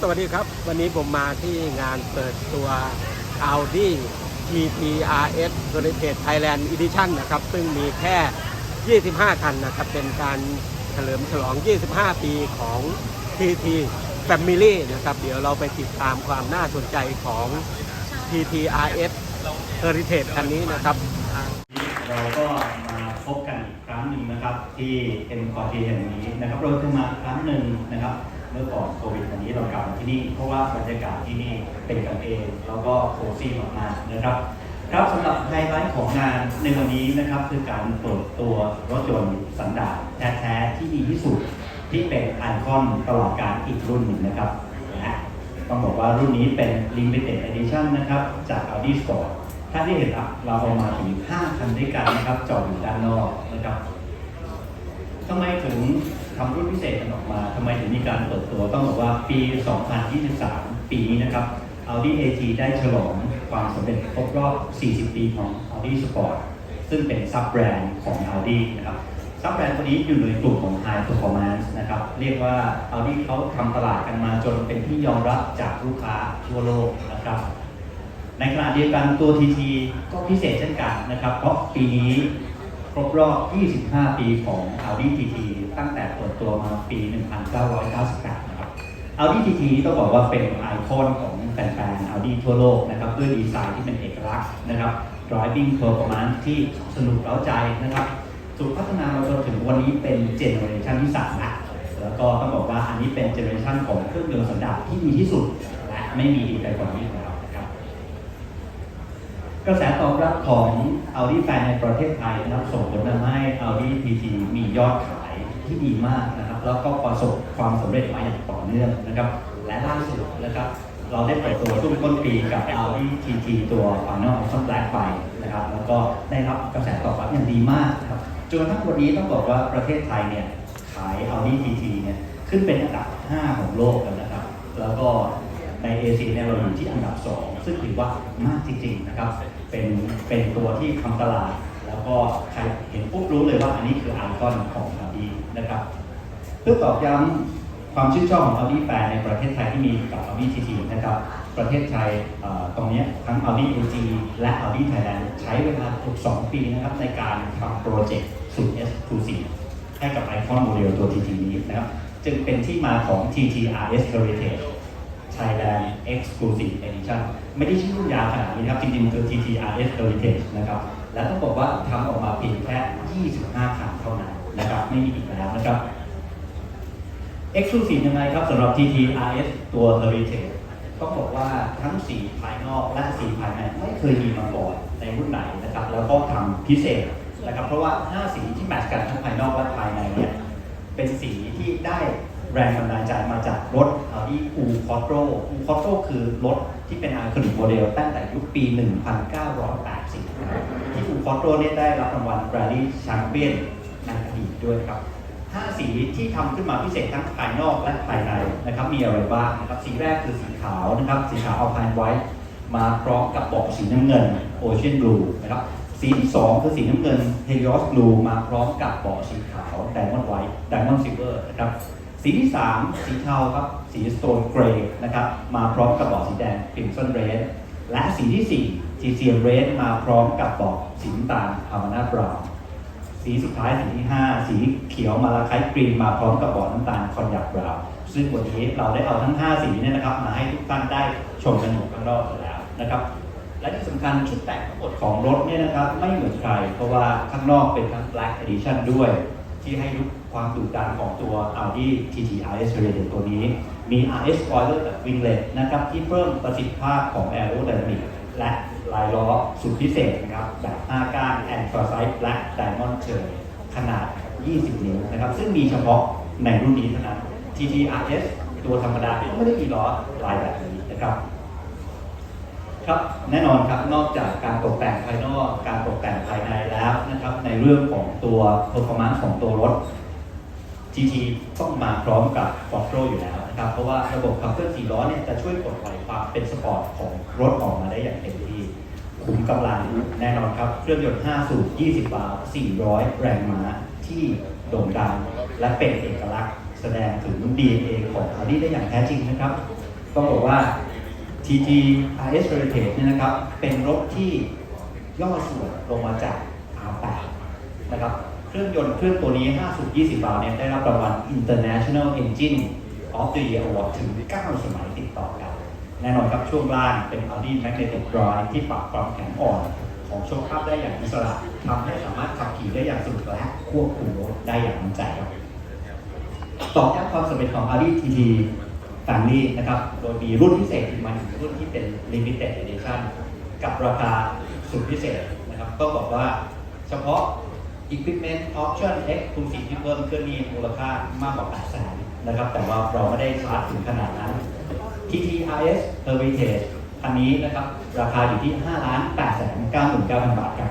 ับสวัสดีครับ วันนี้ผมมาที่งานเปิดตัว Audi TTRS Heritage Thailand Edition นะครับ ซึ่งมีแค่ 25 คันนะครับ เป็นการเฉลิมฉลอง 25 ปีของ TT Family นะครับ เดี๋ยวเราไปติดตามความน่าสนใจของ TTRS Heritage คันนี้นะครับ เราก็มาพบกันอีกครั้งหนึ่งนะครับ ที่เอ็นคอทีแห่งนี้นะครับ เราจะมาครั้งหนึ่งนะครับ เมื่อก่อนโควิดวันนี้เรากลับมาที่นี่ เพราะว่าบรรยากาศที่นี่เป็นกันเอง แล้วก็โคซี่มากๆนะครับ ครับสำหรับไฮไลท์ของงานในวันนี้นะครับคือการเปิดตัวรถยนต์สันดาปแท้ๆที่ดีที่สุดที่เป็นไอคอนตลอดการอีกรุ่นหนึ่งนะครับและต้องบอกว่ารุ่นนี้เป็น Limited Edition นะครับจาก Audi Sport ถ้าที่เห็นเราเอามาถึง5คันด้วยกันนะครับจอดอยู่ด้านนอกนะครับทำไมถึง ทำรุ่นพิเศษกันออกมาทำไมถึงมีการเปิดตัวต้องบอกว่าปี 2023 ปีนี้นะครับ Audi AT ได้ฉลองความสำเร็จครบรอบ 40 ปีของ Audi Sport ซึ่งเป็นซับแบรนด์ของ Audi นะครับซับแบรนด์ตัวนี้อยู่ในกลุ่มของ High Performance นะครับ เรียกว่า Audi เขาทำตลาดกันมาจนเป็นที่ยอมรับจากลูกค้าทั่วโลกนะครับ ในขณะเดียวกันตัว TT ก็พิเศษเช่นกันนะครับ เพราะปีนี้ ครบรอบ 25 ปีของ Audi TT ตั้งแต่เปิดตัวมาปี 1998 นะครับ Audi TT ต้องบอกว่าเป็นไอคอนของแฟนๆ Audi ทั่วโลกนะครับ ด้วยดีไซน์ที่เป็นเอกลักษณ์นะครับ driving performance ที่สนุกเร้าใจนะครับถูกพัฒนามาจนถึงวันนี้เป็นเจเนอเรชันที่3ล้วแล้วก็ต้องบอกว่าอันนี้เป็นเจเนอเรชันของเครื่องยนต์สันดาปที่ดีที่สุด และไม่มีดีไปกว่านี้แล้ว รับกระแสตอบรับของ Audi แฟนในประเทศไทยนะครับส่งผลทำให้ Audi TT มียอดขายที่ดีมากนะครับ แล้วก็ประสบความสำเร็จมาอย่างต่อเนื่องนะครับ และล่าสุดนะครับ เราได้เปิดตัวช่วงต้นปีกับ Audi TT ตัว Final Option Black ไปนะครับ แล้วก็ได้รับกระแสตอบรับอย่างดีมากนะครับจนกระทั่งวันนี้ต้องบอกว่าประเทศไทยเนี่ยขาย Audi TT เนี่ยขึ้นเป็นอันดับ 5 ของโลกแล้วนะครับ แล้วก็ ในเอเชียเนี่ยเราอยู่ที่อันดับ 2 ซึ่งถือว่ามากจริงๆนะครับ เป็นเป็นตัวที่ทำตลาด แล้วก็ใครเห็นปุ๊บรู้เลยว่าอันนี้คือไอคอนของ Audi นะครับเพื่อตอกย้ำความชื่นชอบของ Audi แฟนในประเทศไทยที่มีกับ Audi TT นะครับประเทศไทยตรงนี้ทั้ง Audi AG และ Audi Thailand ใช้เวลาเกือบ2ปีนะครับในการทำโปรเจกต์สุด Exclusive ให้กับไอคอนโมเดลตัว TT นี้นะครับ จึงเป็นที่มาของ TTRS Heritage Thailand Exclusive Edition ไม่ได้ชื่อรุ่นยาวขนาดนี้นะครับ จริงๆมันคือ TTRS Heritage นะครับ และต้องบอกว่าทำออกมาเพียงแค่ 25คันเท่านั้นนะครับ ไม่มีอีกแล้วนะครับ Exclusive ยังไงครับสำหรับ TTRS ตัว Heritage ต้องบอกว่าทั้งสีภายนอกและสีภายในไม่เคยมีมาก่อนในรุ่นไหนนะครับ แล้วก็ทำพิเศษนะครับ เพราะว่า 5 สีที่แมทช์กันทั้งภายนอกและภายในเนี่ยเป็นสีที่ได้แรงบันดาลใจมาจากรถ Audi U Quattro U Quattro คือรถที่เป็นไอคอนิกโมเดลตั้งแต่ยุคปี 1980 ที่ U Quattro เนี่ยได้รับรางวัล Rally Champion ในอดีตด้วยครับ5สีที่ทำขึ้นมาพิเศษทั้งภายนอกและภายในนะครับมีอะไรบ้างนะครับสีแรกคือสีขาวนะครับ สีขาว Alpine White มาพร้อมกับเบาะสีน้ำเงิน Ocean Blue นะครับสีที่ 2 คือสีน้ำเงิน Helios Blue มาพร้อมกับเบาะสีขาว Diamond White Diamond Silver นะครับ สีที่ 3 สีเทาครับ สี Stone Grey นะครับ มาพร้อมกับบาะสีแดง Crimson Red และสีที่4 GCM Red มาพร้อมกับบาะสีน้ำตาล Havana Brown สีสุดท้ายสีที่ 5 สีเขียวมาลาคายกรีนมาพร้อมกับบาะน้ำตาลคอนยักบราวน์ซึ่งวันนี้เราได้เอาทั้ง 5 สีเนี่ยนะครับ มาให้ทุกท่านได้ชมกันอยู่ข้างนอกแล้วนะครับและที่สำคัญชุดแต่งทั้งหมดของรถเนี่ยนะครับ ไม่เหมือนใคร เพราะว่าข้างนอกเป็นทั้ง Black Edition ด้วย ที่ให้ลุก ความดุดันของตัว Audi TT RS Heritage ตัวนี้ มี RS Spoiler แบบ Winglet นะครับที่เพิ่มประสิทธิภาพของ Aerodynamic และลายล้อสุดพิเศษนะครับแบบ5ก้าน Anthracite Black Diamond c h e r ขนาด 20 นิ้วนะครับซึ่งมีเฉพาะในรุ่นนี้เท่านั้น TT RS ตัวธรรมดาก็ไม่ได้มีล้อลายแบบนี้นะครับครับแน่นอนครับนอกจากการตกแต่งภายนอก การตกแต่งภายในแล้วนะครับในเรื่องของตัว performance ของตัวรถ GT ต้องมาพร้อมกับ Quattro อยู่แล้วนะครับ เพราะว่าระบบขับเคลื่อนสี่ล้อเนี่ยจะช่วยปลดปล่อยความเป็นสปอร์ตของรถออกมาได้อย่างเต็มที่ขุมกำลังแน่นอนครับ เครื่องยนต์ 5 สูบ 20บาร์400 แรงม้าที่โด่งดัง และเป็นเอกลักษณ์แสดงถึง DNA ของ Audi ได้อย่างแท้จริงนะครับ ต้องบอกว่า TT RS Heritage เนี่ยนะครับ เป็นรถที่ย่อส่วนลงมาจาก R8 นะครับ เครื่องยนต์เครื่องตัวนี้5สูบ20 บาทเนี่ยได้รับรางวัล International Engine of the Year Award ถึง 9 สมัยติดต่อกัน แน่นอนครับช่วงล่างเป็น Audi Magnetic Drive ที่ปรับความแข็งอ่อน ของโชคภาพได้อย่างอิสระทำให้สามารถขับขี่ได้อย่างสนุกและควบคุมรถได้อย่างมั่นใจครับตอกย้ำความสำเร็จของ Audi TT Family นะครับ โดยมีรุ่นพิเศษถึงมาถึงรุ่นที่เป็น Limited Edition กับราคาสุดพิเศษนะครับ ก็บอกว่าเฉพาะ Equipment Option Exclusive ที่เพิ่มขึ้นนี่มูลค่ามากกว่า8แสนนะครับ แต่ว่าเราไม่ได้ชาร์จถึงขนาดนั้น TT RS Heritage คันนี้นะครับ ราคาอยู่ที่5ล้าน8แสน99,000 บาทครับ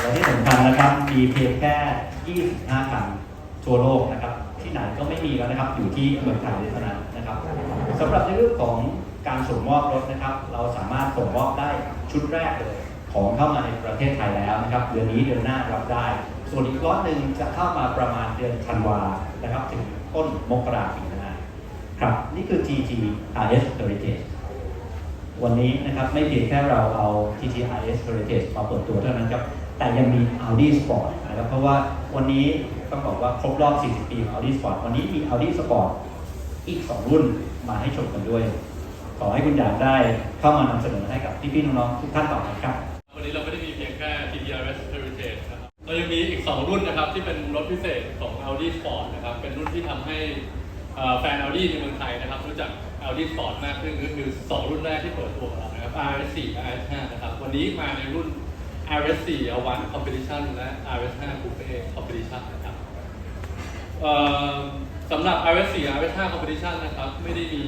และที่สำคัญนะครับ มีเพียงแค่ 25 คันทั่วโลกนะครับ ที่ไหนก็ไม่มีแล้วนะครับ อยู่ที่เมืองไทยเท่านั้นนะครับสำหรับในเรื่องของการส่งมอบรถนะครับ เราสามารถส่งมอบได้ชุดแรกเลย ของเข้ามาในประเทศไทยแล้วนะครับเดือนนี้เดือนหน้ารับได้ ส่วนอีกล็อตหนึ่งจะเข้ามาประมาณเดือนธันวานะครับถึงต้นมกราปีหน้าครับนี่คือ TG RS Heritage วันนี้นะครับไม่เพียงแค่เราเอา TTRS Heritage มาเปิดตัวเท่านั้นครับ แต่ยังมี Audi Sport นะครับ เพราะว่าวันนี้ต้องบอกว่าครบรอบ 40 ปีของ Audi Sport วันนี้มี Audi Sport อีก 2 รุ่นมาให้ชมกันด้วย ขอให้คุณอยากได้เข้ามานำเสนอให้กับพี่ๆน้องๆทุกท่านต่อไปครับ 2 รุ่นนะครับที่เป็นรถพิเศษของ Audi Sport นะครับเป็นรุ่นที่ทำให้แฟน Audi ในเมืองไทยนะครับรู้จัก Audi Sport มากขึ้นก็คือ 2 รุ่นแรกที่เปิดตัวของเรานะครับ RS4 RS5 นะครับวันนี้มาในรุ่น RS4 A1 Competition และ RS5 Coupe Competition นะครับสำหรับ RS4 RS5 Competition นะครับไม่ได้มี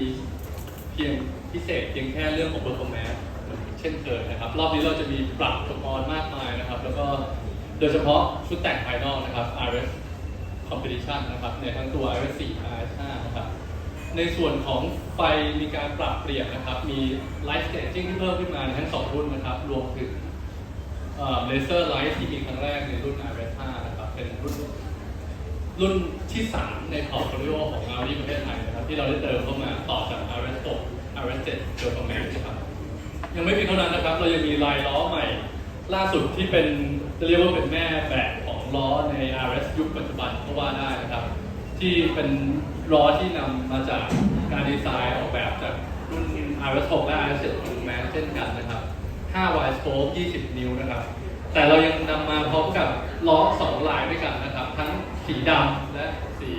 เพียงพิเศษเพียงแค่เรื่องของ performance เช่นเคยนะครับ รอบนี้เราจะมีปรับอุปกรณ์มากมายนะครับ แล้วก็ ดยเฉพาะชุดแต่งภายนอกนะครับ RS Competition นะครับในทั้งตัว RS4 RS5 นะครับในส่วนของไฟมีการปรับเปลี่ยนนะครับ มี Light Staging ที่เพิ่มขึ้นมาในทั้งสองรุ่นนะครับ รวมถึงเลเซอร์ไลท์ที่มีครั้งแรกในรุ่น RS5 นะครับ เป็นรุ่นรุ่นที่ 3 ในพอร์ตโฟลิโอของ Audi ประเทศไทยนะครับ ที่เราได้เติมเข้ามาต่อจาก RS6 RS7 เจอร์แมนนะครับยังไม่เพียงเท่านั้นนะครับ เรายังมีลายล้อใหม่ ล่าสุดที่เป็นจะเรียกว่าเป็นแม่แบบของล้อใน RS ยุคปัจจุบันก็ว่าได้นะครับ ที่เป็นล้อที่นำมาจากการดีไซน์ออกแบบจากรุ่น RS6 และ RS7 ของแมนเช่นกันนะครับ 5 wide spoke 20 นิ้วนะครับ แต่เรายังนำมาพร้อมกับล้อสองลายด้วยกันนะครับ ทั้งสีดำและสี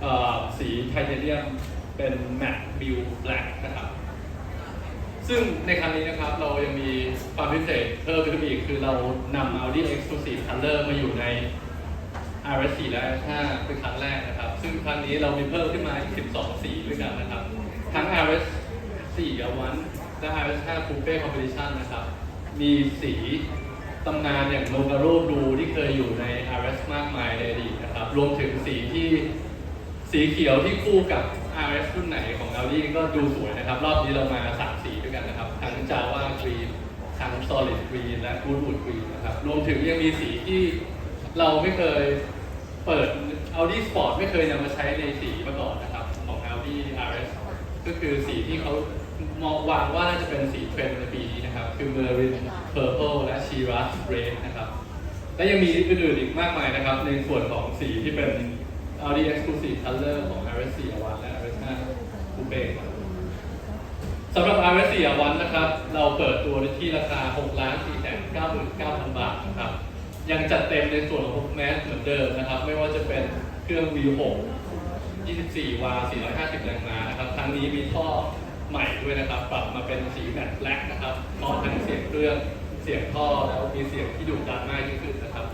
เอ่อสีไทเทเนียมเป็น matte blue black นะครับ ซึ่งในครั้งนี้นะครับเรายังมีความพิเศษเพิ่มขึ้นอีกคือเรานำ Audi Exclusive Color มาอยู่ใน RS4 และ RS5 เป็นครั้งแรกนะครับ ซึ่งครั้งนี้เรามีเพิ่มขึ้นมาอีก 12 สีด้วยกันนะครับ ทั้ง RS4 A1 และ RS5 Coupe Competition นะครับ มีสีตำนานอย่างโลกาโรดูที่เคยอยู่ใน RS มากมายในอดีตนะครับ รวมถึงสีที่สีเขียวที่คู่กับ RS รุ่นไหนของ Audi ก็ดูสวยนะครับ รอบนี้เรามาสามสีด้วยกันนะครับ ทั้ง Java Green ทั้ง Solid Green และ Goodwood Green นะครับ รวมถึงยังมีสีที่เราไม่เคยเปิด Audi Sport ไม่เคยนำมาใช้ในสีมาก่อนนะครับของ Audi RS ก็คือสีที่เขามองวางว่าน่าจะเป็นสีเทรนด์ในปีนี้นะครับ คือ Marin Purple และ Shiraz Red นะครับ และยังมีอื่นๆอีกมากมายนะครับ ในส่วนของสีที่เป็น Audi Exclusive Color ของ RS4 A1 และ RS5 Coupe ครับสำหรับ RS4 A1 นะครับ เราเปิดตัวที่ราคา 6 ล้าน4แสน9 9 0 0 บาทนะครับ ยังจัดเต็มในส่วนของแมสเหมือนเดิมนะครับ ไม่ว่าจะเป็นเครื่อง V6 24 วา 450 แรงม้านะครับครั้งนี้มีท่อใหม่ด้วยนะครับ ปรับมาเป็นสีแมตต์แบล็กนะครับพร้อมทั้งเสียงเครื่อง เสียงท่อ แล้วมีเสียงที่ดุดันมากยิ่งขึ้นนะครับ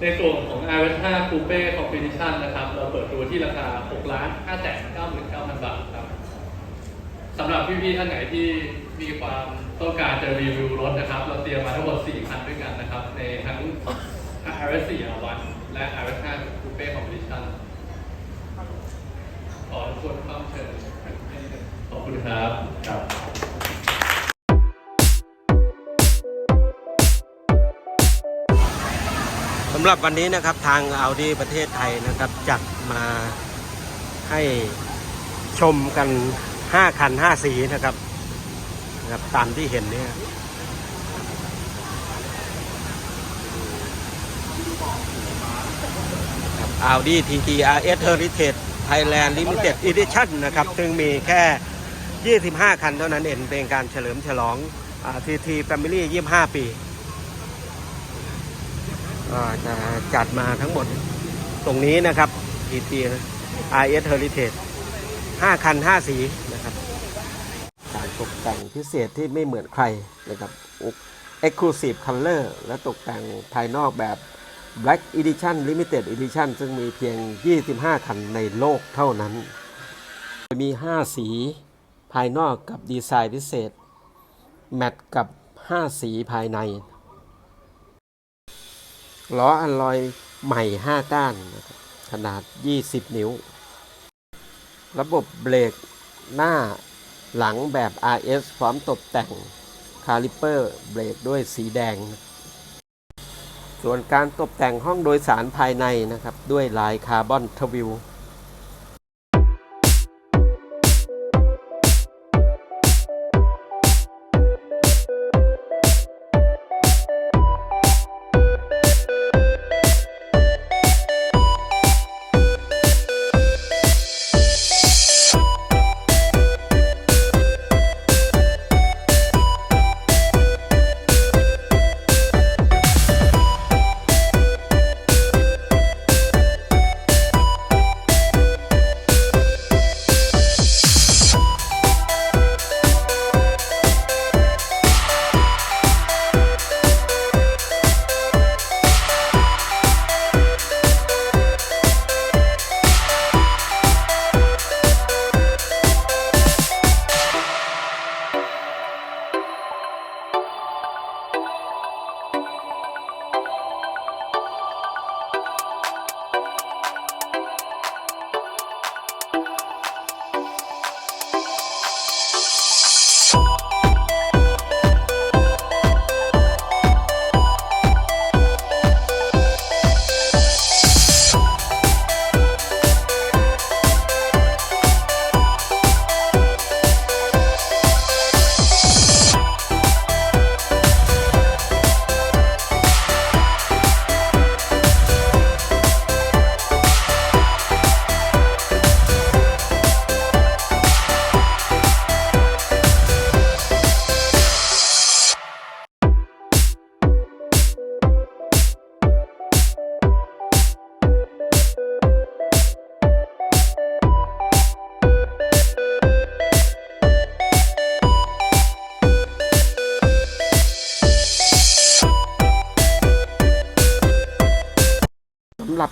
ในส่วนของ RS5 Coupe Competition นะครับ เราเปิดตัวที่ราคา 6 ล้าน5แสน99,000 บาทครับสำหรับ พี่ๆท่านไหนที่มีความต้องการจะรีวิวรถนะครับ เราเตรียมมาทั้งหมด 4 คันด้วยกันนะครับ ในทั้ง RS4 R1 และ RS5 Coupe Competition ขอทุกคนเข้าเชิญขอบคุณครับครับสำหรับวันนี้นะครับทาง Audi ประเทศไทยนะครับจัดมาให้ชมกัน 5คัน5สีนะครับนะครับ ตามที่เห็นเนี่ยครับ Audi TT RS Heritage Thailand Limited Edition นะครับ ซึ่งมีแค่ 25 คันเท่านั้นเองเป็นการเฉลิมฉลองอ่า TT Family 25 ปีจะจัดมาทั้งหมดตรงนี้นะครับ TT RS Heritage 5คัน 5 สีนะครับการ ตกแต่งพิเศษที่ไม่เหมือนใครนะครับ Exclusive Color และตกแต่งภายนอกแบบ Black Edition Limited Edition ซึ่งมีเพียง 25 คันในโลกเท่านั้น มี 5 สีภายนอกกับดีไซน์พิเศษ แมทกับ 5 สีภายในล้ออัลลอยใหม่ 5 ก้าน ขนาด 20 นิ้ว ระบบเบรกหน้า หลังแบบ RS พร้อมตกแต่งคาลิเปอร์เบรกด้วยสีแดง ส่วนการตกแต่งห้องโดยสารภายในนะครับ ด้วยลายคาร์บอนทวิล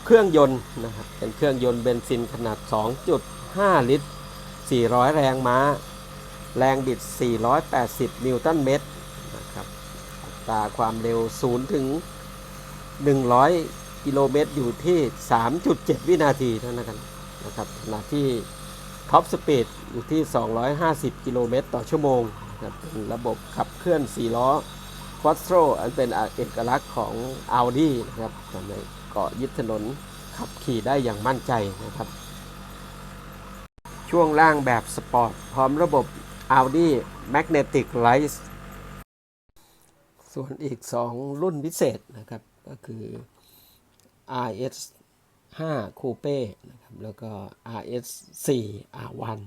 เครื่องยนต์นะครับเป็นเครื่องยนต์เบนซินขนาด 2.5 ลิตร 400 แรงม้า แรงบิด 480 นิวตันเมตรนะครับอัตราความเร็ว 0 ถึง 100 กิโลเมตรอยู่ที่ 3.7 วินาทีเท่านั้นกันนะครับขณะที่ท็อปสปีดอยู่ที่ 250 กิโลเมตรต่อชั่วโมงนะครับเป็นระบบขับเคลื่อน 4 ล้อ Quattro อันเป็นเอกลักษณ์ของ Audi นะครับทำให้ เกาะยึดถนนขับขี่ได้อย่างมั่นใจนะครับ ช่วงล่างแบบสปอร์ต พร้อมระบบ Audi Magnetic Lights ส่วนอีก 2 รุ่นพิเศษนะครับ ก็คือ RS 5 Coupe นะครับ แล้วก็ RS 4 R1